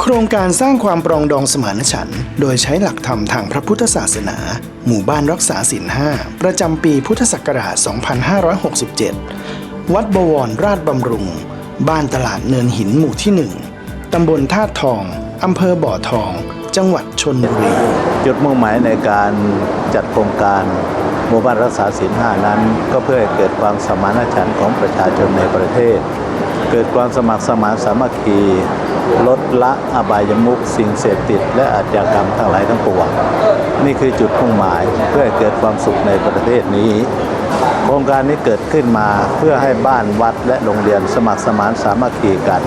โครงการสร้างความปรองดองสมานฉันท์โดยใช้หลักธรรมทางพระพุทธศาสนา หมู่บ้านรักษาศีลห้าประจำปีพุทธศักราช 2567 วัดบวรราชบำรุง บ้านตลาดเนินหินหมู่ที่ 1 ตำบลท่าตุทอง อำเภอบ่อทอง จังหวัดชนบุรี จุดมุ่งหมายในการจัดโครงการหมู่บ้านรักษาศีลห้านั้น ก็เพื่อให้เกิดความสมานฉันท์ของประชาชนในประเทศ เกิดความสมัครสมานสามัคคี ลดละอบายมุขสิ่งเสพติด และอาชญากรรมทั้งหลายทั้งปวงนี่คือจุดมุ่งหมายเพื่อให้เกิดความสุขในประเทศนี้ โครงการนี้เกิดขึ้นมาเพื่อให้บ้านวัดและโรงเรียนสมัครสมานสามัคคีกัน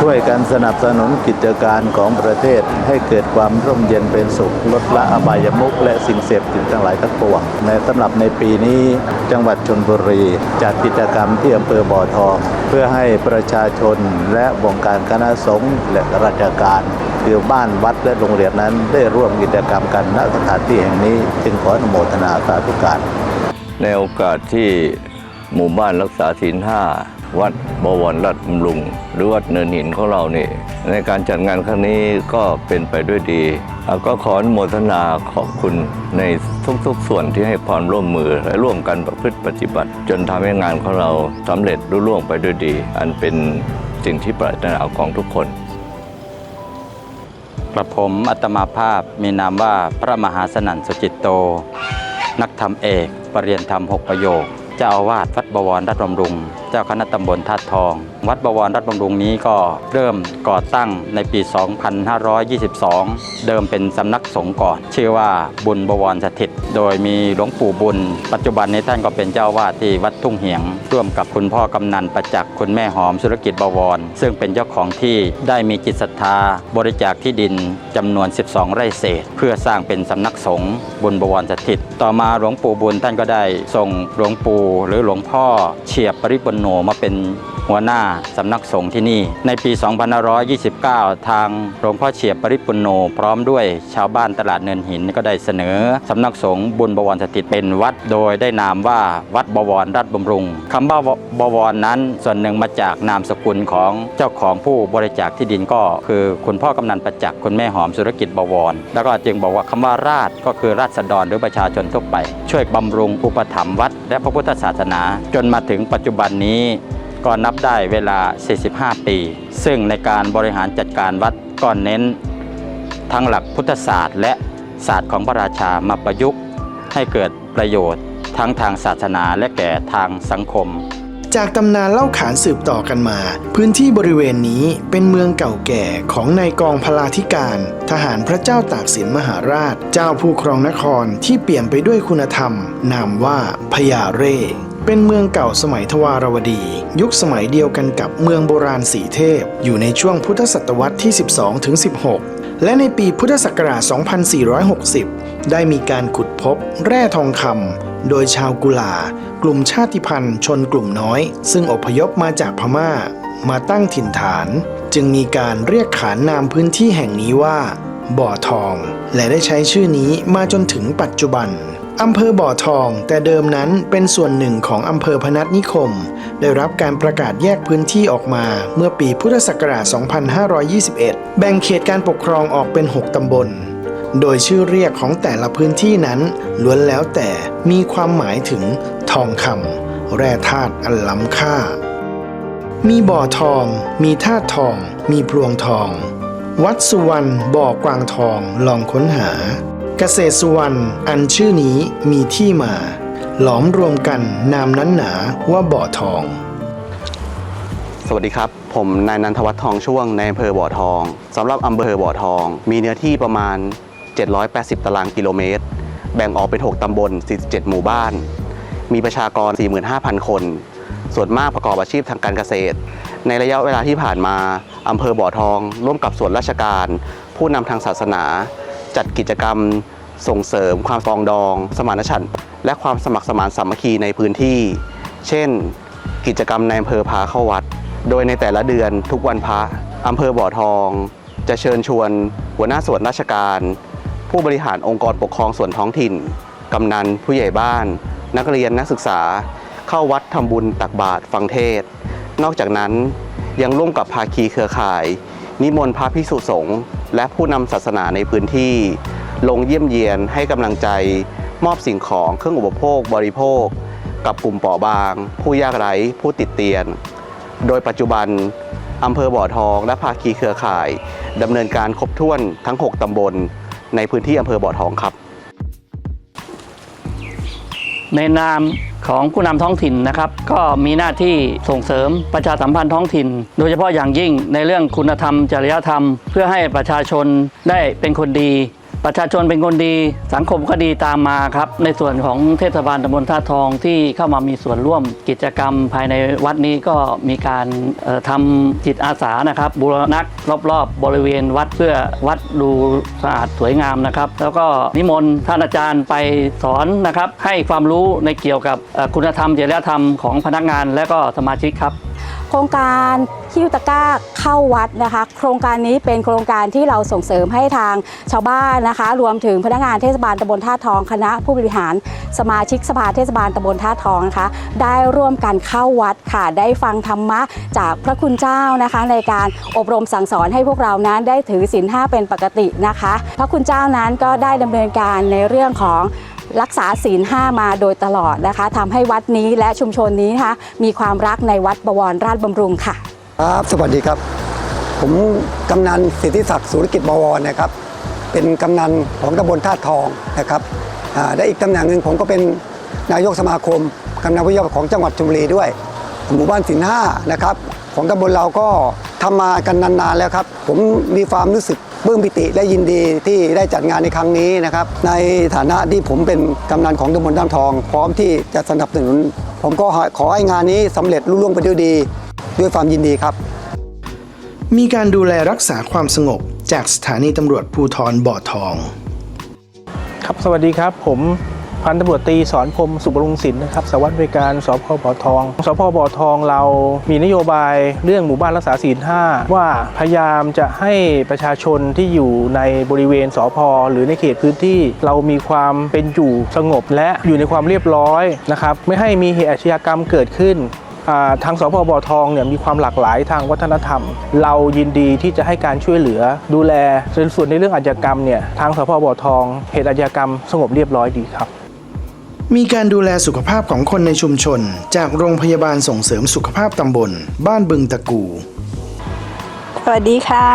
ช่วยกันสนับสนุนกิจการของประเทศ ให้เกิดความร่มเย็นเป็นสุข ลดละอบายมุขและสิ่งเสพติดทั้งหลายทั้งปวงในสำหรับในปีนี้จังหวัดชนบุรีจัดกิจกรรมที่อำเภอบ่อทอง เพื่อให้ประชาชนและวงการคณะสงฆ์และราชการคือบ้านวัดและโรงเรียนนั้นได้ร่วมกิจกรรมกันณสถานที่แห่งนี้ จึงขออนุโมทนาสาธุการในโอกาสที่หมู่บ้านรักษาศีลห้า วัดบวรรัตน์บำรุง หรือวัดเนินหินของเรานี่ ในการจัดงานครั้งนี้ก็เป็นไปด้วยดีอะก็ขออนุโมทนาขอบคุณในทุกๆ ส่วนที่ให้ความร่วมมือและร่วมกันประพฤติปฏิบัติ จนทำให้งานของเราสำเร็จรุ่ล่วงไปด้วยดี อันเป็นสิ่งที่ปรารถนาของทุกคนกระผมอัตมาภาพมีนามว่าพระมหาสนั่นสุจิตโต นักธรรมเอกปรริยนธรรมหกประโยคเจ้าอาวาสวัดบวรรัตน์บำรุง เจ้าคณะตำบลธาตุทอง วัดบวรรัตบำรุงนี้ก็เริ่มก่อตั้งในปี 2522 เดิมเป็นสำนักสงฆ์ก่อน ชื่อว่าบุญบวรสถิต โดยมีหลวงปู่บุญ ปัจจุบันนี้ท่านก็เป็นเจ้าวาสที่วัดทุ่งเหียง ร่วมกับคุณพ่อกำนันประจักษ์คุณแม่หอมธุรกิจบวร ซึ่งเป็นเจ้าของที่ได้มีจิตศรัทธา บริจาคที่ดินจำนวน 12 ไร่เศษ เพื่อสร้างเป็นสำนักสงฆ์บุญบวรสถิต ต่อมาหลวงปู่บุญท่านก็ได้ส่งหลวงปู่หรือหลวงพ่อเฉียบปริปนโนมาเป็นหัวหน้าสำนักสงฆ์ที่นี่ ในปี 2529 ทางหลวงพ่อเฉียบปริปุนโน พร้อมด้วยชาวบ้านตลาดเนินหินก็ได้เสนอสำนักสงฆ์บุญบวรสถิตเป็นวัด โดยได้นามว่าวัดบวรรัตน์บำรุงคำว่าบวรนั้นส่วนหนึ่งมาจากนามสกุลของเจ้าของผู้บริจาคที่ดินก็คือคุณพ่อกำนันประจักษ์คุณแม่หอมธุรกิจบวร แล้วก็จึงบอกว่าคำว่าราชก็คือราษฎรหรือประชาชนทั่วไป ช่วยบำรุงอุปถัมภ์วัด และพระพุทธศาสนา จนมาถึงปัจจุบันนี้ก็นับได้เวลา 45 ปี ซึ่งในการบริหารจัดการวัดก็เน้น ทั้งหลักพุทธศาสตร์ และศาสตร์ของพระราชามาประยุกต์ ให้เกิดประโยชน์ ทั้งทางศาสนาและแก่ทางสังคม จากตำนานเล่าขานสืบต่อกันมา พื้นที่บริเวณนี้เป็นเมืองเก่าแก่ของนายกองพลาธิการ ทหารพระเจ้าตากสินมหาราช เจ้าผู้ครองนครที่เปี่ยมไปด้วยคุณธรรม นามว่าพญาเร่เป็นเมืองเก่าสมัยทวารวดี ยุคสมัยเดียวกันกับเมืองโบราณสีเทพ อยู่ในช่วงพุทธศตวรรษที่ 12ถึง16 และในปีพุทธศักราช 2460 ได้มีการขุดพบ แร่ทองคำ โดยชาวกุลากลุ่มชาติพันธุ์ชนกลุ่มน้อย ซึ่งอพยพมาจากพม่า มาตั้งถิ่นฐาน จึงมีการเรียกขานนามพื้นที่แห่งนี้ว่า บ่อทอง และได้ใช้ชื่อนี้มาจนถึงปัจจุบันอำเภอบ่อทอง แต่เดิมนั้นเป็นส่วนหนึ่งของอำเภอพนัสนิคม ได้รับการประกาศแยกพื้นที่ออกมาเมื่อปีพุทธศักราช 2521 แบ่งเขตการปกครองออกเป็น 6 ตำบล โดยชื่อเรียกของแต่ละพื้นที่นั้น ล้วนแล้วแต่มีความหมายถึงทองคำแร่ธาตุอันล้ำค่า มีบ่อทอง มีธาตุทอง มีพลวงทอง วัดสุวรรณบ่อกวางทองลองค้นหา เกษตรสุวรรณอันชื่อนี้มีที่มา หลอมรวมกันนามนั้นหนาว่าบ่อทอง สวัสดีครับ ผมนายนันทวัฒน์ทองช่วงในอำเภอบ่อทองสำหรับอำเภอบ่อทอง มีเนื้อที่ประมาณ 780 ตารางกิโลเมตร แบ่งออกเป็น 6 ตำบล 47 หมู่บ้าน มีประชากร 45,000 คน ส่วนมากประกอบอาชีพทางการเกษตร ในระยะเวลาที่ผ่านมาอำเภอบ่อทอง ร่วมกับส่วนราชการ ผู้นำทางศาสนา จัดกิจกรรม ส่งเสริมความฟองดอง สมานฉันท์และความสมัครสมานสามัคคีในพื้นที่ เช่น กิจกรรมในอำเภอพาเข้าวัด โดยในแต่ละเดือนทุกวันพระอำเภอบ่อทองจะเชิญชวนหัวหน้าส่วนราชการ ผู้บริหารองค์กรปกครองส่วนท้องถิ่น กำนันผู้ใหญ่บ้าน นักเรียนนักศึกษา เข้าวัดทำบุญตักบาตรฟังเทศ นอกจากนั้นยังร่วมกับภาคีเครือข่าย นิมนต์พระพิสุสงฆ์และผู้นำศาสนาในพื้นที่ ลงเยี่ยมเยียนให้กำลังใจ มอบสิ่งของเครื่องอุปโภคบริโภค กับกลุ่มเปราะบาง ผู้ยากไร้ผู้ติดเตียน โดยปัจจุบันอำเภอบ่อทองและภาคีเครือข่ายดำเนินการครบถ้วนทั้ง 6ตำบล ในพื้นที่อำเภอบ่อทองครับ ในนามของผู้นำท้องถิ่นนะครับ ก็มีหน้าที่ส่งเสริมประชาสัมพันธ์ท้องถิ่น โดยเฉพาะอย่างยิ่งในเรื่องคุณธรรมจริยธรรม เพื่อให้ประชาชนได้เป็นคนดี ประชาชนเป็นคนดีสังคมก็ดีตามมาครับ ในส่วนของเทศบาลตำบลท่าทองที่เข้ามามีส่วนร่วมกิจกรรมภายในวัดนี้ก็มีการเอ่อทำจิตอาสานะครับ บูรณะรอบๆ บริเวณวัดเพื่อวัดดูสะอาดสวยงามนะครับ แล้วก็นิมนต์ท่านอาจารย์ไปสอนนะครับ ให้ความรู้ในเกี่ยวกับคุณธรรมจริยธรรมของพนักงานและก็สมาชิกครับ ครงการฮิ้วตะกร้าเข้าวัดนะคะ โครงการนี้เป็นโครงการที่เราส่งเสริมให้ทางชาวบ้านนะคะ รวมถึงพนักงานเทศบาลตำบลท่าทองคณะผู้บริหารสมาชิกสภาเทศบาลตำบลท่าทองนะคะได้ร่วมกันเข้าวัดค่ะ ได้ฟังธรรมะจากพระคุณเจ้านะคะ ในการอบรมสั่งสอนให้พวกเรานั้นได้ถือศีลห้าเป็นปกตินะคะ พระคุณเจ้านั้นก็ได้ดำเนินการในเรื่องของ รักษาศีลห้ามาโดยตลอดนะคะทำให้วัดนี้และชุมชนนี้นะคะมีความรักในวัดบวรราชบำรุงค่ะ ครับสวัสดีครับ ผมกำนันสิทธิศักดิ์สุรกิจบวรนะครับ เป็นกำนันของตำบลท่าทองนะครับอ่าและอีกตำแหน่งหนึ่งผมก็เป็นนายกสมาคมกำนันวิทยาของจังหวัดชลบุรีด้วย หมู่บ้านสินห้านะครับ ของตำบลเราก็ทำมากันนานๆแล้วครับ ผมมีความรู้สึก ปลื้มปิติและยินดีที่ได้จัดงานในครั้งนี้นะครับ ในฐานะที่ผมเป็นกำนันของตำบลท่าตุทอง พร้อมที่จะสนับสนุน ผมก็ขอให้งานนี้สำเร็จรุ่ล่วงไปด้วยดี ด้วยความยินดีครับ มีการดูแลรักษาความสงบจากสถานีตำรวจภูทรบ่อทอง ครับสวัสดีครับผม พันตำรวจตีสอนพรมสุบรุงศิลป์นะครับสวัสดิบริการสพบ่อทองสพบ่อทองเรามีนโยบายเรื่องหมู่บ้านรักษาศีลห้าว่าพยายามจะให้ประชาชนที่อยู่ในบริเวณสพหรือในเขตพื้นที่ เรามีความเป็นอยู่สงบ และอยู่ในความเรียบร้อยนะครับไม่ให้มีเหตุอาชญากรรมเกิดขึ้นทางสพบทองเนี่ยมีความหลากหลายทางวัฒนธรรม เรายินดีที่จะให้การช่วยเหลือดูแลส่วนในเรื่องอาชญากรรมเนี่ยทางสพบทองเหตุอาชญากรรมสงบเรียบร้อยดีครับ มีการดูแลสุขภาพของคนในชุมชน จากโรงพยาบาลส่งเสริมสุขภาพตำบล บ้านบึงตะกู สวัสดีค่ะ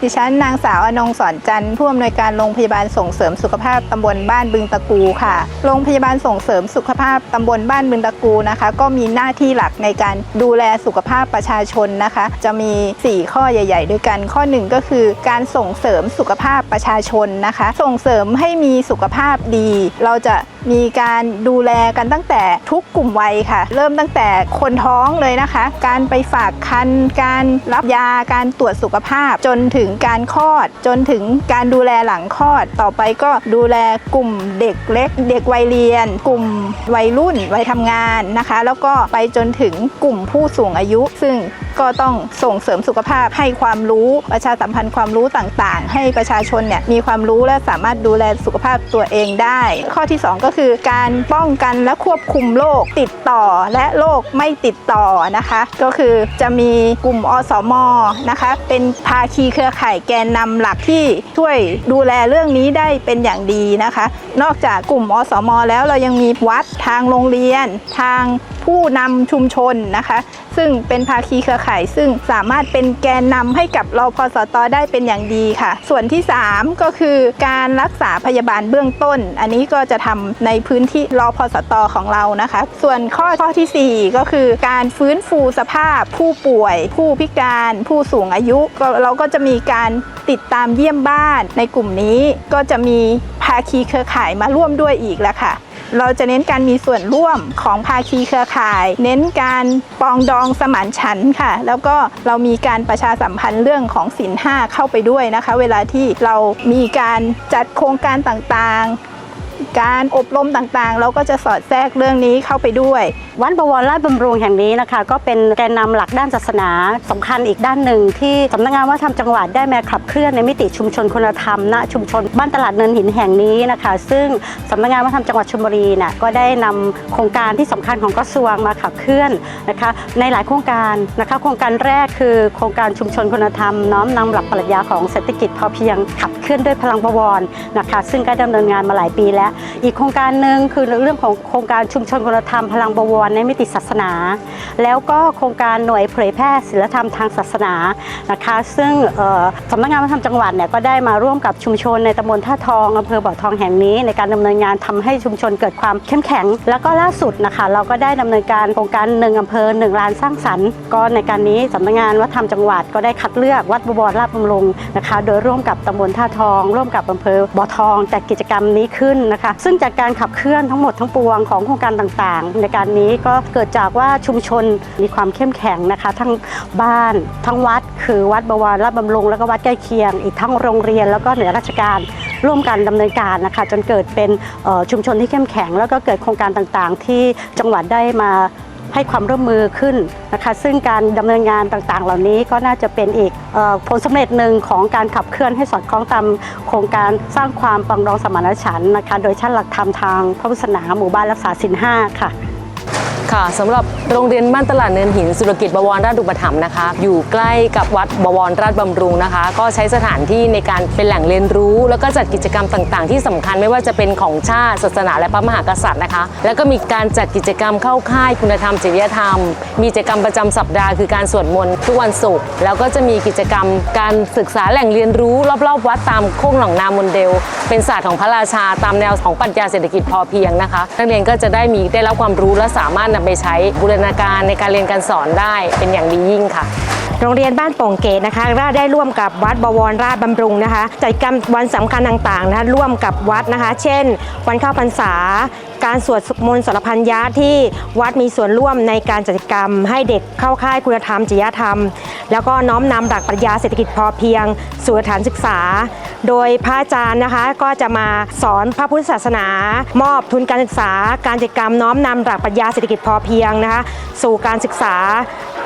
ดิฉันนางสาวอนงสอนจันทร์ผู้อำนวยการโรงพยาบาลส่งเสริมสุขภาพตำบลบ้านบึงตะกูค่ะ โรงพยาบาลส่งเสริมสุขภาพตำบลบ้านบึงตะกูนะคะ ก็มีหน้าที่หลักในการดูแลสุขภาพประชาชนนะคะ จะมี 4 ข้อใหญ่ ๆ ด้วยกัน ข้อ 1 ก็คือการส่งเสริมสุขภาพประชาชนนะคะ ส่งเสริมให้มีสุขภาพดี เราจะ มีการดูแลกันตั้งแต่ทุกกลุ่มวัยค่ะ เริ่มตั้งแต่คนท้องเลยนะคะ การไปฝากคันการรับยาการตรวจสุขภาพ จนถึงการคลอด จนถึงการดูแลหลังคลอด ต่อไปก็ดูแลกลุ่มเด็กเล็ก เด็กวัยเรียน กลุ่มวัยรุ่นวัยทำงานนะคะ แล้วก็ไปจนถึงกลุ่มผู้สูงอายุ ซึ่งก็ต้องส่งเสริมสุขภาพให้ความรู้ประชาสัมพันธ์ความรู้ต่างๆ ให้ประชาชนเนี่ยมีความรู้และสามารถดูแลสุขภาพตัวเองได้ ข้อที่ 2 ก็คือการป้องกันและควบคุมโรคติดต่อและโรคไม่ติดต่อนะคะ ก็คือจะมีกลุ่มอสมนะคะ เป็นภาคีเครือข่ายแกนนำหลักที่ช่วยดูแลเรื่องนี้ได้เป็นอย่างดีนะคะ นอกจากกลุ่มอสม แล้วเรายังมีวัดทางโรงเรียน ทาง ผู้นำชุมชนนะคะ ซึ่งเป็นภาคีเครือข่าย ซึ่งสามารถเป็นแกนนำให้กับรอพสตได้เป็นอย่างดีค่ะ ส่วนที่ 3 ก็คือการรักษาพยาบาลเบื้องต้น อันนี้ก็จะทำในพื้นที่รอพสตของเรานะคะ ส่วนข้อข้อทีสี่ 4 ก็คือการฟื้นฟูสภาพผู้ป่วย ผู้พิการผู้สูงอายุเราก็จะมีการติดตามเยี่ยมบ้าน ในกลุ่มนี้ก็จะมีภาคีเครือข่ายมาร่วมด้วยอีกแล้วค่ะ เราจะเน้นการมีส่วนร่วมของภาคีเครือข่าย เน้นการปองดองสมานฉันท์ค่ะ แล้วก็เรามีการประชาสัมพันธ์เรื่องของสินห้าเข้าไปด้วยนะคะ เวลาที่เรามีการจัดโครงการต่างๆ การอบรมต่างๆ เราก็จะสอดแทรกเรื่องนี้เข้าไปด้วย วัดบวรราชบำรุงแห่งนี้นะคะ ก็เป็นแกนนำหลักด้านศาสนาสำคัญอีกด้านหนึ่ง ที่สำนักงานวัฒนธรรมจังหวัดได้มาขับเคลื่อนในมิติชุมชนคุณธรรมณชุมชนบ้านตลาดเนินหินแห่งนี้นะคะ ซึ่งสำนักงานวัฒนธรรมจังหวัดชลบุรีน่ะก็ได้นำโครงการที่สำคัญของกระทรวงมาขับเคลื่อนนะคะ ในหลายโครงการนะคะ โครงการแรกคือโครงการชุมชนคุณธรรม น้อมนำหลักปรัชญาของเศรษฐกิจพอเพียงขับเคลื่อนด้วยพลังบวรนะคะ ซึ่งก็ดำเนินงานมาหลายปีแล้วอีกโครงการหนึ่งคือเรื่องของโครงการชุมชนคุณธรรมพลังบวรในมิติศาสนา แล้วก็โครงการหน่วยเผยแพร่ศิลธรรมทางศาสนานะคะ ซึ่งสำนักงานวัฒนธรรมจังหวัดเนี่ยก็ได้มาร่วมกับชุมชนในตำบลท่าทองอำเภอบ่อทองแห่งนี้ ในการดำเนินงานทำให้ชุมชนเกิดความเข้มแข็ง แล้วก็ล่าสุดนะคะ เราก็ได้ดำเนินการโครงการหนึ่งอำเภอหนึ่งลานสร้างสรรค์ก็ในการนี้สำนักงานวัฒนธรรมจังหวัดก็ได้คัดเลือกวัดบวรราชบำรุงนะคะ โดยร่วมกับตำบลท่าทอง ร่วมกับอำเภอบ่อทองจัดกิจกรรมนี้ขึ้นนะคะซึ่งจากการขับเคลื่อนทั้งหมดทั้งปวงของโครงการต่างๆ ในการนี้ก็เกิดจากว่าชุมชนมีความเข้มแข็งนะคะ ทั้งบ้านทั้งวัด คือวัดบวรราชบำรุงแล้วก็วัดใกล้เคียง อีกทั้งโรงเรียนแล้วก็หน่วยราชการร่วมกันดำเนินการนะคะ จนเกิดเป็นชุมชนที่เข้มแข็ง แล้วก็เกิดโครงการต่างๆ ที่จังหวัดได้มา ให้ความร่วมมือขึ้นนะคะซึ่งการดำเนินงานต่างๆ เหล่านี้ก็น่าจะเป็นอีกออผลสำเร็จหนึ่งของการขับเคลื่อนให้สอดคล้องตามโครงการสร้างความปรองดองสมานฉันท์นะคะโดยชั้นหลักธรรมทางพระพุทธศาสนาหมู่บ้านรักษาศีลห้าค่ะ ค่ะสำหรับโรงเรียนบ้านตลาดเนินหินสุรกิจบวรราชอุปถัมภ์นะคะ อยู่ใกล้กับวัดบวรราชบำรุงนะคะ ก็ใช้สถานที่ในการเป็นแหล่งเรียนรู้ แล้วก็จัดกิจกรรมต่างๆ ที่สำคัญไม่ว่าจะเป็นของชาติศาสนาและพระมหากษัตริย์นะคะ แล้วก็มีการจัดกิจกรรมเข้าค่ายคุณธรรมจริยธรรม มีกิจกรรมประจำสัปดาห์คือการสวดมนต์ทุกวันศุกร์แล้วก็จะมีกิจกรรมการศึกษาแหล่งเรียนรู้รอบๆวัดตามโค้งหนองนาโมเดลเป็นศาสตร์ของพระราชาตามแนวของปรัชญาเศรษฐกิจพอเพียงนะคะนักเรียนก็จะได้มีได้รับความรู้และสามารถนำไปใช้บูรณาการในการเรียนการสอนได้เป็นอย่างดียิ่งค่ะโรงเรียนบ้านโป่งเกตนะคะราได้ร่วมกับวัดบวรราชบำรุงนะคะจัดกิจกรรมวันสำคัญต่างๆนะคะร่วมกับวัดนะคะ เช่น วันเข้าพรรษา การสวดมนต์สารพัญญาที่วัดมีส่วนร่วมในการจัดกิจกรรม ให้เด็กเข้าค่ายคุณธรรมจริยธรรม แล้วก็น้อมนำหลักปรัชญาเศรษฐกิจพอเพียง สู่สถานศึกษา โดยพระอาจารย์นะคะก็จะมาสอนพระพุทธศาสนา มอบทุนการศึกษา การกิจกรรมน้อมนำหลักปรัชญาเศรษฐกิจพอเพียงนะคะสู่การศึกษา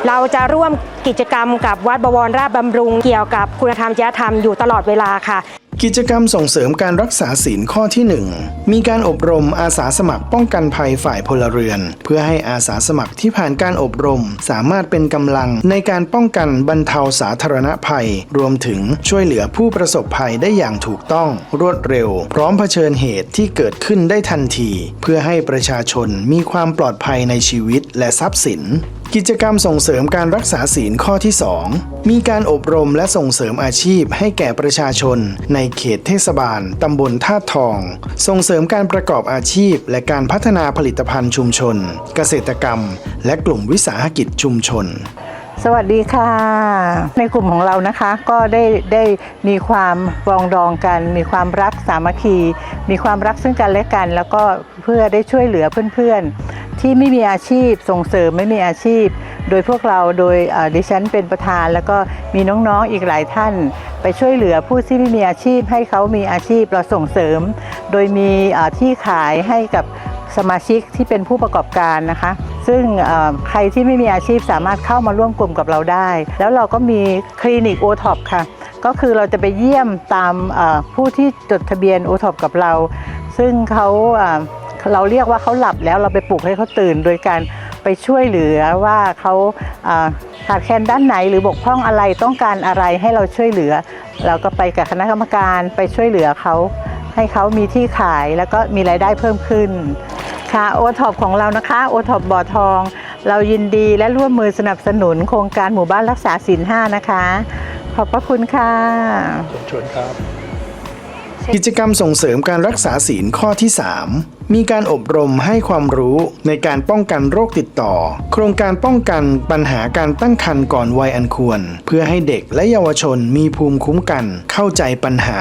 เราจะร่วมกิจกรรมกับวัดบวรราชบำรุง เกี่ยวกับคุณธรรมจริยธรรมอยู่ตลอดเวลาค่ะ กิจกรรมส่งเสริมการรักษาศีลข้อที่ 1 มีการอบรมอาสาสมัครป้องกันภัยฝ่ายพลเรือน เพื่อให้อาสาสมัครที่ผ่านการอบรม สามารถเป็นกำลังในการป้องกันบรรเทาสาธารณภัย รวมถึงช่วยเหลือผู้ประสบภัยได้อย่างถูกต้อง รวดเร็ว พร้อมเผชิญเหตุที่เกิดขึ้นได้ทันที เพื่อให้ประชาชนมีความปลอดภัยในชีวิตและทรัพย์สินกิจกรรมส่งเสริมการรักษาศีลข้อที่ 2 มีการอบรมและส่งเสริมอาชีพให้แก่ประชาชนในเขตเทศบาลตำบลท่าทอง ส่งเสริมการประกอบอาชีพ และการพัฒนาผลิตภัณฑ์ชุมชน เกษตรกรรม และกลุ่มวิสาหกิจชุมชน สวัสดีค่ะ ในกลุ่มของเรานะคะก็ได้ได้มีความรองดองกัน มีความรักสามัคคี มีความรักซึ่งกันและกัน แล้วก็เพื่อได้ช่วยเหลือเพื่อนๆ ที่ไม่มีอาชีพส่งเสริมไม่มีอาชีพ โดยพวกเราโดยดิฉันเป็นประธาน แล้วก็มีน้องๆอีกหลายท่าน ไปช่วยเหลือผู้ที่ไม่มีอาชีพ ให้เขามีอาชีพเราส่งเสริม โดยมีที่ขายให้กับสมาชิกที่เป็นผู้ประกอบการนะคะ ซึ่งใครที่ไม่มีอาชีพสามารถเข้ามาร่วมกลุ่มกับเราได้ แล้วเราก็มีคลินิกโอท็อปค่ะ ก็คือเราจะไปเยี่ยมตามผู้ที่จดทะเบียนโอท็อปกับเรา ซึ่งเขาเราเรียกว่าเขาหลับแล้วเราไปปลุกให้เขาตื่นโดยการไปช่วยเหลือว่าเขาขาดแคลนด้านไหนหรือบกพร่องอะไรต้องการอะไรให้เราช่วยเหลือ เราก็ไปกับคณะกรรมการไปช่วยเหลือเขาให้เขามีที่ขายแล้วก็มีรายได้เพิ่มขึ้น ค่ะโอท็อปของเรานะคะโอท็อปบ่อทอง เรายินดีและร่วมมือสนับสนุนโครงการหมู่บ้านรักษาศีลห้านะคะ ขอบพระคุณค่ะชวนครับ กิจกรรมส่งเสริมการรักษาศีลข้อที่ 3 มีการอบรมให้ความรู้ในการป้องกันโรคติดต่อ โครงการป้องกันปัญหาการตั้งครรภ์ก่อนวัยอันควร เพื่อให้เด็กและเยาวชนมีภูมิคุ้มกัน เข้าใจปัญหา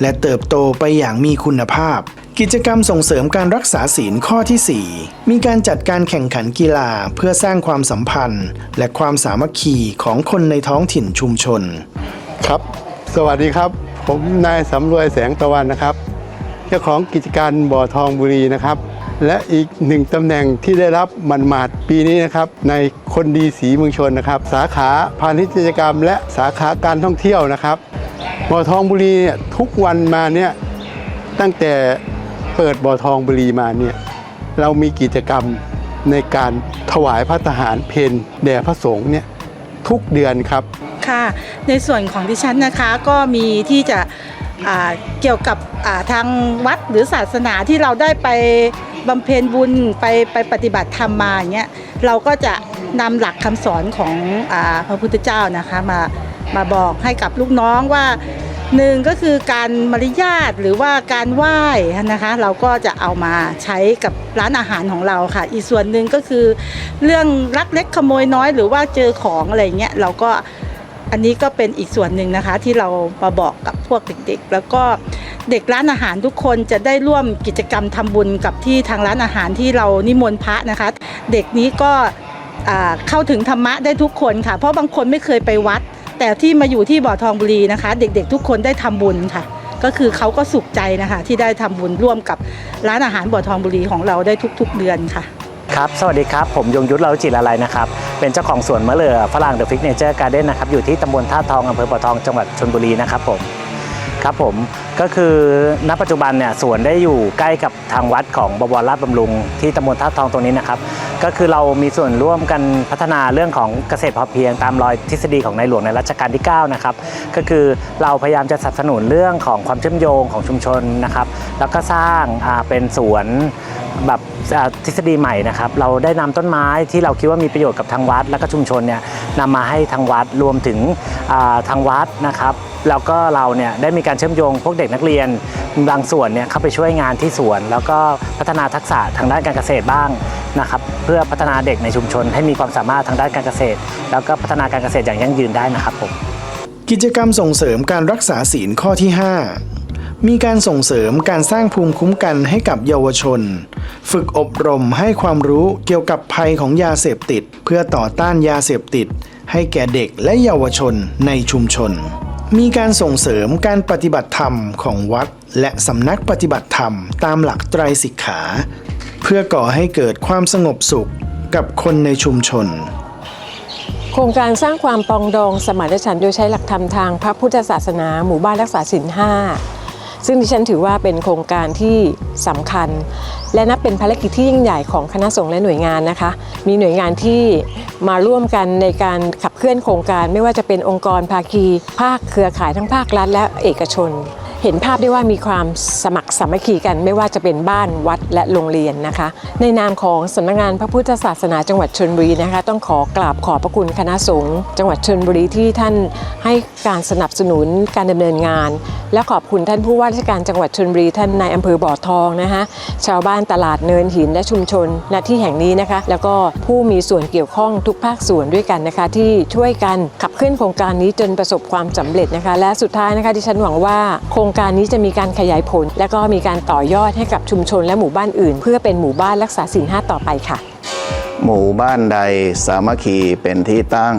และเติบโตไปอย่างมีคุณภาพ กิจกรรมส่งเสริมการรักษาศีลข้อที่ 4 มีการจัดการแข่งขันกีฬาเพื่อสร้างความสัมพันธ์ และความสามัคคีของคนในท้องถิ่นชุมชน ครับ สวัสดีครับ ผมนายสำรวยแสงตะวันนะครับ เจ้าของกิจการบ่อทองบุรีนะครับ และอีกหนึ่งตำแหน่งที่ได้รับมันมาดปีนี้นะครับ ในคนดีสีเมืองชนนะครับ สาขาพาณิชยกรรม และสาขาการท่องเที่ยวนะครับบ่อทองบุรีเนี่ยทุกวันมาเนี่ยตั้งแต่ เปิดบ่อทองบุรีมาเนี่ยเรามีกิจกรรมในการถวายพระทหารเพนแด่พระสงฆ์เนี่ยทุกเดือนครับค่ะ ในส่วนของดิฉันนะคะก็มีที่จะเกี่ยวกับทางวัดหรือศาสนาที่เราได้ไปบำเพ็ญบุญไปไปปฏิบัติธรรมมาอย่างเงี้ยเราก็จะนำหลักคำสอนของอพระพุทธเจ้านะคะมามาบอกให้กับลูกน้องว่า หนึ่งก็คือการมารยาทหรือว่าการไหว้นะคะ เราก็จะเอามาใช้กับร้านอาหารของเราค่ะ อีกส่วนหนึ่งก็คือ เรื่องลักเล็กขโมยน้อยหรือว่าเจอของอะไรเงี้ยเราก็อันนี้ก็เป็นอีกส่วนหนึ่งนะคะที่เรามาบอกกับพวกเด็กๆ แล้วก็เด็กร้านอาหารทุกคนจะได้ร่วมกิจกรรมทำบุญกับที่ทางร้านอาหารที่เรานิมนต์พระนะคะ เด็กนี้ก็เข้าถึงธรรมะได้ทุกคนค่ะ เพราะบางคนไม่เคยไปวัด แต่ที่มาอยู่ที่บ่อทองบุรีนะคะ เด็กๆทุกคนได้ทำบุญค่ะ ก็คือเขาก็สุขใจนะคะที่ได้ทำบุญร่วมกับร้านอาหารบ่อทองบุรีของเราได้ทุก ๆ เดือนค่ะครับ สวัสดีครับ ผมยงยุทธเราจิตอะไรนะครับ เป็นเจ้าของสวนมะเดื่อฝรั่งเดอะฟิกเนเจอร์การ์เด้นนะครับ อยู่ที่ตำบลท่าทองอำเภอปะทองจังหวัดชลบุรีนะครับผม ครับผม ก็คือณปัจจุบันเนี่ยสวนได้อยู่ใกล้กับทางวัดของบวรราชบำรุงที่ตำบลท่าทองตรงนี้นะครับ ก็คือเรามีส่วนร่วมกันพัฒนาเรื่องของเกษตรพอเพียงตามรอยทฤษฎีของในหลวงในรัชกาลที่ 9 นะครับ ก็คือเราพยายามจะสนับสนุนเรื่องของความเชื่อมโยงของชุมชนนะครับ แล้วก็สร้างเป็นสวนแบบทฤษฎีใหม่นะครับ เราได้นำต้นไม้ที่เราคิดว่ามีประโยชน์กับทางวัด และก็ชุมชนเนี่ยนำมาให้ทางวัดรวมถึงทางวัดนะครับ แล้วก็เราเนี่ยได้มีการเชื่อมโยงพวกเด็กนักเรียนบางส่วนเนี่ยเข้าไปช่วยงานที่สวน แล้วก็พัฒนาทักษะทางด้านการเกษตรบ้างนะครับเพื่อพัฒนาเด็กในชุมชน ให้มีความสามารถทางด้านการเกษตร แล้วก็พัฒนาการเกษตรอย่างยั่งยืนได้นะครับผมกิจกรรมส่งเสริมการรักษาศีลข้อที่ 5 มีการส่งเสริมการสร้างภูมิคุ้มกันให้กับเยาวชน ฝึกอบรมให้ความรู้เกี่ยวกับภัยของยาเสพติด เพื่อต่อต้านยาเสพติด ให้แก่เด็กและเยาวชนในชุมชน มีการส่งเสริมการปฏิบัติธรรมของวัด และสำนักปฏิบัติธรรมตามหลักไตรสิกขา เพื่อก่อให้เกิดความสงบสุขกับคนในชุมชน โครงการสร้างความปองดองสมานฉันท์โดยใช้หลักธรรมทางพระพุทธศาสนา หมู่บ้านรักษาศีลห้า ซึ่งดิฉันถือว่าเป็นโครงการที่สำคัญ และนับเป็นภารกิจที่ยิ่งใหญ่ของคณะสงฆ์และหน่วยงานนะคะ มีหน่วยงานที่มาร่วมกันในการขับเคลื่อนโครงการ ไม่ว่าจะเป็นองค์กรภาคี ภาคเครือข่ายทั้งภาครัฐและเอกชน เห็นภาพได้ว่ามีความสมัครสามัคคีกันไม่ว่าจะเป็นบ้านวัดและโรงเรียนนะคะ ในนามของสำนักงานพระพุทธศาสนาจังหวัดชลบุรีนะคะ ต้องขอกราบขอบพระคุณคณะสงฆ์จังหวัดชลบุรีที่ท่านให้การสนับสนุนการดำเนินงาน และขอบคุณท่านผู้ว่าราชการจังหวัดชลบุรีท่านนายอำเภอบ่อทองนะคะชาวบ้านตลาดเนินหินและชุมชนณที่แห่งนี้นะคะ แล้วก็ผู้มีส่วนเกี่ยวข้องทุกภาคส่วนด้วยกันนะคะ ที่ช่วยกันขับเคลื่อนโครงการนี้จนประสบความสำเร็จนะคะ และสุดท้ายนะคะดิฉันหวังว่าโครงการนี้จะมีการขยายผล และก็มีการต่อยอดให้กับชุมชนและหมู่บ้านอื่น เพื่อเป็นหมู่บ้านรักษาศีลห้าต่อไปค่ะ หมู่บ้านใดสามัคคีเป็นที่ตั้ง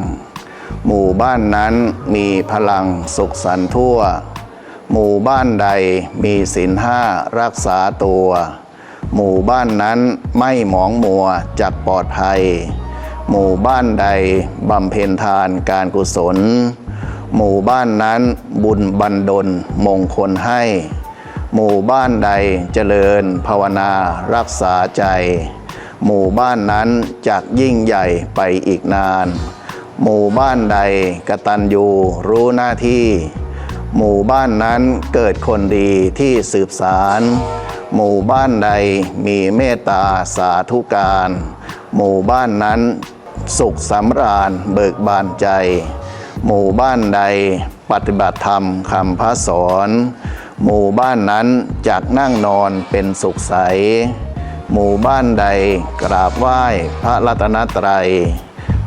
หมู่บ้านนั้นมีพลังสุขสันต์ทั่ว หมู่บ้านใดมีศีลห้ารักษาตัว หมู่บ้านนั้นไม่หมองมัวจากปลอดภัย หมู่บ้านใดบำเพ็ญทานการกุศล หมู่บ้านนั้นบุญบันดลมงคลให้ หมู่บ้านใดเจริญภาวนารักษาใจ หมู่บ้านนั้นจะยิ่งใหญ่ไปอีกนาน หมู่บ้านใดกตัญญูรู้หน้าที่ หมู่บ้านนั้นเกิดคนดีที่สืบสารหมู่บ้านใดมีเมตตาสาธุการ หมู่บ้านนั้นสุขสำราญเบิกบานใจ หมู่บ้านใดปฏิบัติธรรมคำพระสอน หมู่บ้านนั้นจากนั่งนอนเป็นสุขใส หมู่บ้านใดกราบไหว้พระรัตนตรัย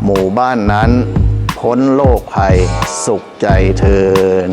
หมู่บ้านนั้นพ้นโลกภัยสุขใจเทิน